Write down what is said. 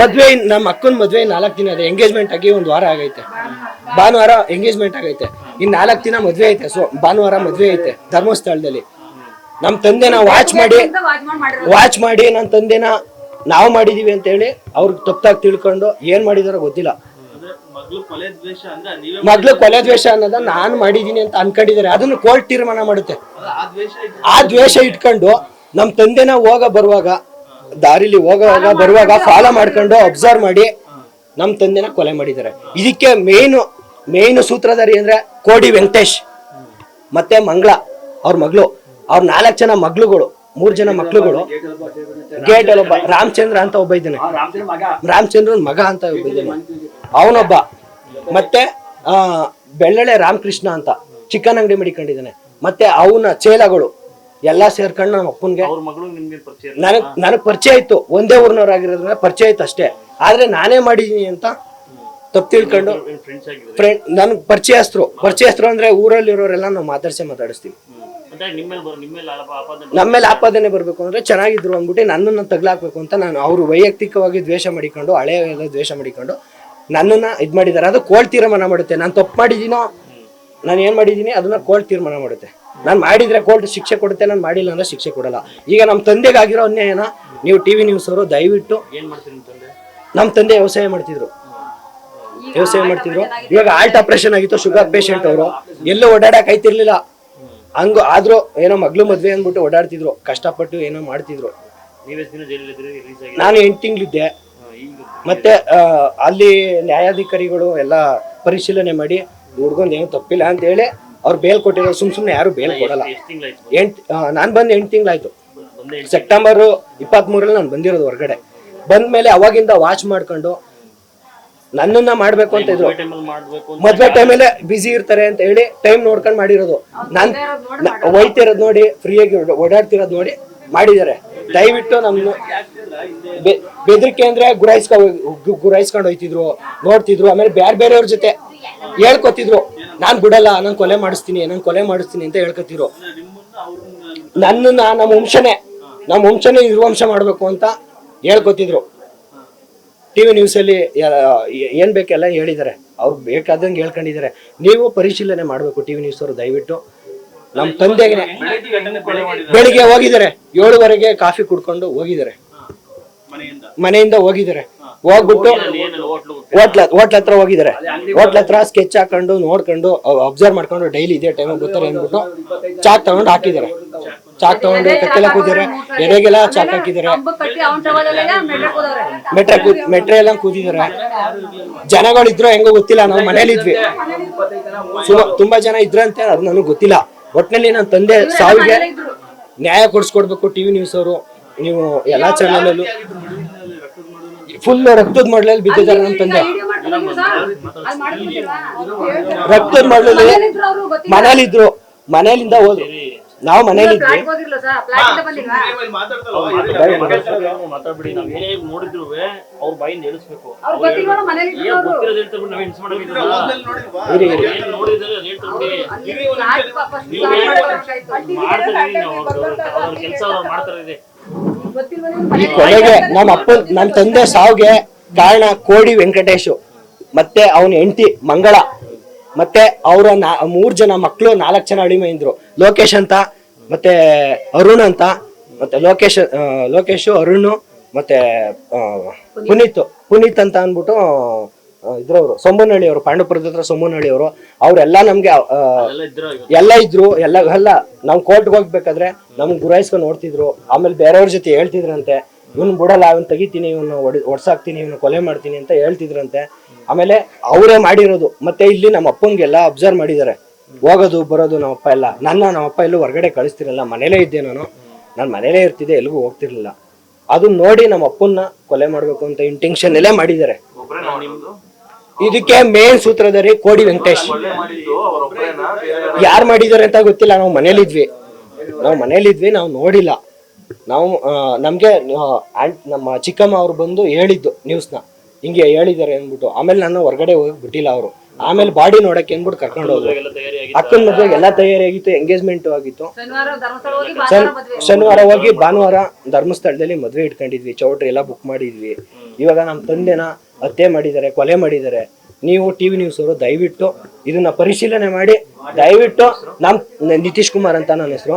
ಮದುವೆ ನಮ್ಮ ಅಕ್ಕನ ಮದ್ವೆ ನಾಲ್ಕು ದಿನ ಅದೇ ಎಂಗೇಜ್ಮೆಂಟ್ ಆಗಿ ಒಂದು ವಾರ ಆಗೈತೆ. ಭಾನುವಾರ ಎಂಗೇಜ್ಮೆಂಟ್ ಆಗೈತೆ. ಇನ್ನು ನಾಲ್ಕು ದಿನ ಮದ್ವೆ ಐತೆ. ಸೊ ಭಾನುವಾರ ಮದ್ವೆ ಐತೆ ಧರ್ಮಸ್ಥಳದಲ್ಲಿ. ನಮ್ಮ ತಂದೆನ ವಾಚ್ ಮಾಡಿ ವಾಚ್ ಮಾಡಿ ನನ್ನ ತಂದೆನ ನಾವು ಮಾಡಿದೀವಿ ಅಂತ ಹೇಳಿ ಅವ್ರಿಗೆ ತಪ್ಪಾಗಿ ತಿಳ್ಕೊಂಡು ಏನ್ ಮಾಡಿದಾರೋ ಗೊತ್ತಿಲ್ಲ. ಮಗ್ಳು ಕೊಲೆ ದ್ವೇಷ ಅಂದ್ರೆ ನೀವೇ ಮೊದ್ಲು ಕೊಲೆ ದ್ವೇಷ ಅನ್ನೋದನ್ನ ನಾನು ಮಾಡಿದೀನಿ ಅಂತ ಅನ್ಕೊಂಡಿದ್ದಾರೆ ಅದನ್ನು ಕೋರ್ಟ್ ತೀರ್ಮಾನ ಮಾಡುತ್ತೆ. ಆ ದ್ವೇಷ ಆ ದ್ವೇಷ ಇಟ್ಕೊಂಡು ನಮ್ಮ ತಂದೆನ ಹೋಗ ಬರುವಾಗ ದಾರಿಲಿ ಹೋಗುವಾಗ ಬರುವಾಗ ಫಾಲೋ ಮಾಡ್ಕೊಂಡು ಅಬ್ಸರ್ವ್ ಮಾಡಿ ನಮ್ಮ ತಂದೆನ ಕೊಲೆ ಮಾಡಿದ್ದಾರೆ. ಇದಕ್ಕೆ ಮೇಯ್ನು ಮೇನ್ ಸೂತ್ರಧಾರಿ ಅಂದ್ರೆ ಕೋಡಿ ವೆಂಕಟೇಶ್ ಮತ್ತೆ ಮಂಗಳ ಅವ್ರ ಮಗಳು ಅವ್ರ ನಾಲ್ಕು ಜನ ಮಗ್ಳುಗಳು ಮೂರ್ ಜನ ಮಕ್ಳುಗಳು. ಗೇಟ್ ಅಲ್ಲೊಬ್ಬ ಒಬ್ಬ ರಾಮಚಂದ್ರ ಅಂತ ಒಬ್ಬ ಇದ್ದಾನೆ. ರಾಮಚಂದ್ರ ಮಗ. ಅಂತ ಒಬ್ಬ ಇದ್ದಾನೆ. ಅವನೊಬ್ಬ. ಮತ್ತೆ ಬೆಳ್ಳಳೆ ರಾಮಕೃಷ್ಣ ಅಂತ ಚಿಕನ್ ಅಂಗಡಿ ಮಡಿಕೊಂಡಿದ್ದಾನೆ ಮತ್ತೆ ಅವನ ಚೇಲಗಳು. ಎಲ್ಲಾ ಸೇರ್ಕೊಂಡು ನಮ್ಮ ಅಪ್ಪನ್ಗೆ ಅವ್ರ ಮಗಳು ನಿಮ್ಗೆ ಪರಿಚಯ? ನನಗ್ ನನಗ್ ಪರಿಚಯ ಇತ್ತು ಒಂದೇ ಊರಿನವ್ರಾಗಿರೋದ್ರಿಂದ ಪರಿಚಯ ಆಯ್ತು ಅಷ್ಟೇ. ಆದ್ರೆ ನಾನೇ ಮಾಡಿದೀನಿ ಅಂತ ತಪ್ಪು ತಿಳ್ಕೊಂಡು ಫ್ರೆಂಡ್ ಫ್ರೆಂಡ್ಸ್ ಆಗಿದ್ರೆ? ಫ್ರೆಂಡ್ ನನ್ಗೆ ಪರಿಚಯಸ್ಥರು. ಪರಿಚಯಸ್ಥರು ಅಂದ್ರೆ ಊರಲ್ಲಿರೋರೆಲ್ಲ ನಾವು ಮಾತಾಡ್ಸೇ ಮಾತಾಡಿಸ್ತೀವಿ ನಮ್ಮೇಲೆ ನಿಮ್ಮೇಲೆ ಬರೋ ನಿಮ್ಮೇಲೆ ಆಪ- ಆಪಾದನೆ ನಮ್ಮ ಮೇಲೆ ಆಪಾದನೆ ಬರ್ಬೇಕು ಅಂದ್ರೆ ಚೆನ್ನಾಗಿದ್ರು ಅಂದ್ಬಿಟ್ಟು ನನ್ನನ್ನ ತಗ್ಲಾಕ್ಬೇಕು ಅಂತ ನಾನು ಅವರು ವೈಯಕ್ತಿಕವಾಗಿ ದ್ವೇಷ ಮಾಡಿಕೊಂಡು ಹಳೆಯ ದ್ವೇಷ ಮಾಡಿಕೊಂಡು ನನ್ನನ್ನ ಇದು ಮಾಡಿದ್ದಾರೆ ಅದು ಕೋಳ್ ತೀರ್ಮಾನ ಮಾಡುತ್ತೆ. ನಾನು ತಪ್ಪು ಮಾಡಿದೀನೋ ನಾನು ಏನ್ ಮಾಡಿದೀನಿ ಅದನ್ನ ಕೋಳ್ ತೀರ್ಮಾನ ಮಾಡುತ್ತೆ. ನಾನು ಮಾಡಿದ್ರೆ ಕೋರ್ಟ್ ಶಿಕ್ಷೆ ಕೊಡುತ್ತೆ ನಾನು ಮಾಡಿಲ್ಲ ಅಂದ್ರೆ ಶಿಕ್ಷೆ ಕೊಡಲ್ಲ. ಈಗ ನಮ್ಮ ತಂದೆಗಾಗಿರೋ ಅನ್ಯಾಯನ ನೀವು ಟಿವಿ ನ್ಯೂಸ್ ಅವರು ದಯವಿಟ್ಟು ನಮ್ ಮಾಡ್ತೀರಿ ತಂದೆ? ನಮ್ಮ ತಂದೆ ವ್ಯವಸಾಯ ಮಾಡ್ತಿದ್ರು. ವ್ಯವಸಾಯ ಮಾಡ್ತಿದ್ರು. ಇವಾಗ ಹಾರ್ಟ್ ಆಪರೇಷನ್ ಆಗಿತ್ತು ಶುಗರ್ ಪೇಷಂಟ್ ಅವರು. ಎಲ್ಲೂ ಓಡಾಡಕ್ ಆಯ್ತಿರ್ಲಿಲ್ಲ. ಹಂಗ ಆದ್ರೂ ಏನೋ ಮಗ್ಳು ಮದ್ವೆ ಅಂದ್ಬಿಟ್ಟು ಓಡಾಡ್ತಿದ್ರು. ಕಷ್ಟಪಟ್ಟು ಏನೋ ಮಾಡ್ತಿದ್ರು. ನಾನು ಎಂಟು ತಿಂಗಳಿದ್ದೆ. ಮತ್ತೆ ಆ, ಅಲ್ಲಿ ನ್ಯಾಯಾಧಿಕಾರಿಗಳು ಎಲ್ಲ ಪರಿಶೀಲನೆ ಮಾಡಿ ಹುಡ್ಗೊಂದು ಏನು ತಪ್ಪಿಲ್ಲ ಅಂತ ಹೇಳಿ ಅವ್ರು ಬೇಲ್ ಕೊಟ್ಟಿರೋ ಸುಮ್ ಸುಮ್ನೆ ಯಾರು ಬೇಲ್ ಕೊಡಲ್ಲ. ಎಂಟ್ ನಾನು ಬಂದು ಎಂಟು ತಿಂಗಳಾಯ್ತು ಬಂದೆ ಸೆಪ್ಟೆಂಬರ್ ಇಪ್ಪತ್ತ್ ಮೂರಲ್ಲಿ ನಾನು ಬಂದಿರೋದು ಹೊರಗಡೆ. ಬಂದ್ಮೇಲೆ ಅವಾಗಿಂದ ವಾಚ್ ಮಾಡ್ಕೊಂಡು ನನ್ನನ್ನ ಮಾಡ್ಬೇಕು ಅಂತ ಇದ್ರು. ಟೈಮಲ್ಲಿ ಮಾಡ್ಬೇಕು ಅಂತ ಮದ್ವೆ ಟೈಮಲ್ಲೇ ಬಿಸಿ ಇರ್ತಾರೆ ಅಂತ ಹೇಳಿ ಟೈಮ್ ನೋಡ್ಕೊಂಡು ಮಾಡಿರೋದು. ನಾನ್ ನ- ಒಯ್ತಿರೋದ್ ನೋಡಿ ಫ್ರೀಯಾಗಿ ಓಡಾಡ್ತಿರೋದ್ ನೋಡಿ ಮಾಡಿದ್ದಾರೆ. ದಯವಿಟ್ಟು ನಮ್ಮ ಬೆ- ಬೆದರಿಕೆ ಅಂದ್ರೆ ಗುರಾಯಿಸ್ಕೊ ಗುರಾಯಿಸ್ಕೊಂಡು ಹೋಯ್ತಿದ್ರು ನೋಡ್ತಿದ್ರು. ಆಮೇಲೆ ಬೇರೆ ಬೇರೆಯವ್ರ ಜೊತೆ ಹೇಳ್ಕೊತಿದ್ರು. ನಾನ್ ಬಿಡಲ್ಲ ನಾನು ಕೊಲೆ ಮಾಡಿಸ್ತೀನಿ ನಾನು ಕೊಲೆ ಮಾಡಿಸ್ತೀನಿ ಅಂತ ಹೇಳ್ಕೊತಿದ್ರು. ನನ್ನನ್ನ ನಮ್ಮ ವಂಶನೇ ನಮ್ಮ ವಂಶನೇ ನಿರ್ವಂಶ ಮಾಡ್ಬೇಕು ಅಂತ ಹೇಳ್ಕೊತಿದ್ರು. ಟಿವಿ ನ್ಯೂಸ್ ಅಲ್ಲಿ ಏನು ಬೇಕೆಲ್ಲ ಹೇಳಿದ್ದಾರೆ. ಅವ್ರು ಬೇಕಾದಂಗೆ ಹೇಳ್ಕೊಂಡಿದ್ದಾರೆ. ನೀವು ಪರಿಶೀಲನೆ ಮಾಡ್ಬೇಕು ಟಿವಿ ನ್ಯೂಸ್ ಅವರು ದಯವಿಟ್ಟು. ನಮ್ಮ ತಂದೆಗೆ ಬೆಳಿಗ್ಗೆ ಹೋಗಿದ್ದಾರೆ. ಏಳುವರೆಗೆ ಕಾಫಿ ಕುಡ್ಕೊಂಡು ಹೋಗಿದ್ದಾರೆ. ಮನೆಯಿಂದ ಹೋಗಿದ್ದಾರೆ. ಹೋಗ್ಬಿಟ್ಟು ಹೋಟ್ಲು ಹೋಟ್ಲ ಹತ್ರ ಹೋಗಿದ್ದಾರೆ. ಹೋಟ್ಲ ಹತ್ರ ಸ್ಕೆಚ್ ಹಾಕೊಂಡು ನೋಡ್ಕೊಂಡು ಅಬ್ಸರ್ವ್ ಮಾಡ್ಕೊಂಡು ಡೈಲಿ ಇದೇ ಟೈಮ್ ಗೊತ್ತಾರೆ ಅಂದ್ಬಿಟ್ಟು ಚಾಕ್ ತಗೊಂಡು ಹಾಕಿದ್ದಾರೆ. ಚಾಕ್ ತಗೊಂಡು ಕತ್ತೆಲ್ಲ ಕೂತಿದ್ದಾರೆ. ಎಡೆಗೆಲ್ಲ ಚಾಕ್ ಹಾಕಿದ್ದಾರೆ. ಮೆಟ್ರೋ ಮೆಟ್ರೆ ಎಲ್ಲ ಕೂತಿದ್ದಾರೆ. ಜನಗಳಿದ್ರು ಹೆಂಗೋ ಗೊತ್ತಿಲ್ಲ. ನಾವು ಮನೇಲಿ ಇದ್ವಿ. ಸುಮ- ತುಂಬಾ ಜನ ಇದ್ರಂತೆ ಅದು ನನಗೆ ಗೊತ್ತಿಲ್ಲ. ಒಟ್ನಲ್ಲಿ ನನ್ನ ತಂದೆ ಸಾವಿಗೆ ನ್ಯಾಯ ಕೊಡಿಸ್ಕೊಡ್ಬೇಕು ಟಿವಿ ನ್ಯೂಸ್ ಅವರು. ನೀವು ಎಲ್ಲಾ ಚಾನಲ್ ಅಲ್ಲೂ ಫುಲ್ ರಕ್ತದ ಮಾಡ್ಲಲ್ಲಿ ಬಿದ್ದಿದ್ದಾರೆ ನಮ್ಮ ತಂದೆ? ರಕ್ತದ ಮಾಡ್ಲಲ್ಲಿ ಮನೇಲಿ ಇದ್ರು ಮನೇಲಿಂದ ಹೋದ್ರು. ನಾವು ಮನೇಲಿದ್ವಿ. ಫ್ಲಾಟ್ ಹೋಗಿರ್ಲ ಸರ್ ಫ್ಲಾಟ್ ಇಂದ ಬಂದಿಲ್ವಾ? ಮಾತಾಡ್ಬಿಡಿ. ನಾವ್ ಏನೇ ನೋಡಿದ್ರು ಅವ್ರ ಬಾಯಿಂದ ಹೇಳಿಸ್ಬೇಕು ಅವ್ರು ಗೊತ್ತಿಲ್ವಾ ಮನೇಲಿದ್ರು ಅವರು. ಗೊತ್ತಿರೋದು ಹೇಳ್ತಾರೆ ಬಿಡಿ, ನಾವ್ ಹೆಂಗ್ಸ್ ಮಾಡಂಗಿಲ್ಲ ಇರಿ ಇರಿ. ಏನ್ ನೋಡಿದ್ರೆ ಅದ್ ಹೇಳ್ತಾರೆ ಬಿಡಿ. ಫ್ಲಾಟ್ ವಾಪಸ್ ನೀವ್ ಫ್ಲಾಟ್ ಮಾಡ್ತಾರೆ ಈ ಕೊನೆಗೆ ನಮ್ಮ ಅಪ್ಪ ನನ್ನ ತಂದೆ ಸಾವಿಗೆ ಕಾರಣ ಕೋಡಿ ವೆಂಕಟೇಶು, ಮತ್ತೆ ಅವನ ಹೆಂಡತಿ ಮಂಗಳ, ಮತ್ತೆ ಅವರ ಮೂರ್ ಜನ ಮಕ್ಕಳು ನಾಲ್ಕು ಜನ ಅಳಿಮೈಂದ್ರು ಲೋಕೇಶ್ ಅಂತ, ಮತ್ತೆ ಅರುಣ್ ಅಂತ, ಮತ್ತೆ ಲೋಕೇಶ್ ಲೋಕೇಶು, ಅರುಣ್, ಮತ್ತೆ ಪುನೀತ್. ಪುನೀತ್ ಅಂತ ಅಂದ್ಬಿಟ್ಟು ಇದ್ರವ್ರು ಸೊಂಬನಹಳ್ಳಿ ಅವರು ಪಾಂಡವಪುರದ ಹತ್ರ ಸೊಂಬನಹಳ್ಳಿ ಅವರು ಅವರೆಲ್ಲ ನಮ್ಗೆ ಎಲ್ಲ ಇದ್ರ ಎಲ್ಲ ಇದ್ರು ಎಲ್ಲ ಎಲ್ಲ ನಾವು ಕೋರ್ಟ್ಗೆ ಹೋಗ್ಬೇಕಾದ್ರೆ ನಮ್ಗೆ ಗುರಾಯಿಸ್ಕೊಂಡು ನೋಡ್ತಿದ್ರು ಆಮೇಲೆ ಬೇರೆಯವ್ರ ಜೊತೆ ಹೇಳ್ತಿದ್ರಂತೆ ಇವ್ನು ಬಿಡಲ್ಲ ಇವ್ನು ತೆಗಿತೀನಿ ಇವ್ನು ಒಡಿ ಒಡ್ಸಾಕ್ತೀನಿ ಇವ್ನು ಕೊಲೆ ಮಾಡ್ತೀನಿ ಅಂತ ಹೇಳ್ತಿದ್ರಂತೆ. ಆಮೇಲೆ ಅವರೇ ಮಾಡಿರೋದು ಮತ್ತೆ ಇಲ್ಲಿ ನಮ್ಮ ಅಪ್ಪಂಗೆಲ್ಲ ಅಬ್ಸರ್ವ್ ಮಾಡಿದ್ದಾರೆ. ಹೋಗೋದು ಬರೋದು ನಮ್ಮ ಅಪ್ಪ ಎಲ್ಲ. ನನ್ನ ನಮ್ಮ ಅಪ್ಪ ಎಲ್ಲೂ ಹೊರಗಡೆ ಕಳಿಸ್ತಿರಲ್ಲ ಮನೇಲೇ ಇದ್ದೆ ನಾನು. ನಾನು ಮನೇಲೇ ಇರ್ತಿದ್ದೆ ಎಲ್ಲಿಗೂ ಹೋಗ್ತಿರ್ಲಿಲ್ಲ. ಅದನ್ನ ನೋಡಿ ನಮ್ಮ ಅಪ್ಪನ್ನ ಕೊಲೆ ಮಾಡ್ಬೇಕು ಅಂತ ಇಂಟೆನ್ಷನ್ ಎಲ್ಲೇ ಮಾಡಿದ್ದಾರೆ. ನಿಮ್ದು ಇದಕ್ಕೆ ಮೇನ್ ಸೂತ್ರಧಾರಿ ಕೋಡಿ ವೆಂಕಟೇಶ್. ಯಾರು ಮಾಡಿದ್ದಾರೆ ಅಂತ ಗೊತ್ತಿಲ್ಲ ನಾವು ಮನೇಲಿದ್ವಿ ನಾವು ಮನೇಲಿದ್ವಿ ನಾವು ನೋಡಿಲ್ಲ. ನಾವು ನಮಗೆ ನಮ್ಮ ಚಿಕ್ಕಮ್ಮ ಅವ್ರು ಬಂದು ಹೇಳಿದ್ದು ನ್ಯೂಸ್ನ ಹಿಂಗೆ ಹೇಳಿದ್ದಾರೆ ಅಂದ್ಬಿಟ್ಟು. ಆಮೇಲೆ ನಾನು ಹೊರಗಡೆ ಹೋಗಿ ಬಿಟ್ಟಿಲ್ಲ ಅವರು. ಆಮೇಲೆ ಬಾಡಿ ನೋಡಕ್ಕೆ ಅಂದ್ಬಿಟ್ಟು ಕರ್ಕೊಂಡು ಹೋದ್ರು. ಅಕ್ಕನ ಮದುವೆಗೆ ಎಲ್ಲ ತಯಾರಿ ಆಗಿತ್ತು ಎಂಗೇಜ್ಮೆಂಟ್ ಆಗಿತ್ತು. ಶನಿವಾರ ಧರ್ಮಸ್ಥಳ ಹೋಗಿ ಶನ್- ಭಾನುವಾರ ಶನಿವಾರ ಹೋಗಿ ಭಾನುವಾರ ಧರ್ಮಸ್ಥಳದಲ್ಲಿ ಮದುವೆ ಇಟ್ಕೊಂಡಿದ್ವಿ. ಚೌಟ್ರಿ ಎಲ್ಲ ಬುಕ್ ಮಾಡಿದ್ವಿ. ಇವಾಗ ನಮ್ಮ ತಂದೆನ ಹತ್ಯೆ ಮಾಡಿದ್ದಾರೆ, ಕೊಲೆ ಮಾಡಿದ್ದಾರೆ. ನೀವು ಟಿ ವಿ ನ್ಯೂಸ್ ಅವರು ದಯವಿಟ್ಟು ಇದನ್ನ ಪರಿಶೀಲನೆ ಮಾಡಿ, ದಯವಿಟ್ಟು ನಮ್ ನಿತೀಶ್ ಕುಮಾರ್ ಅಂತ ನನ್ನ ಹೆಸರು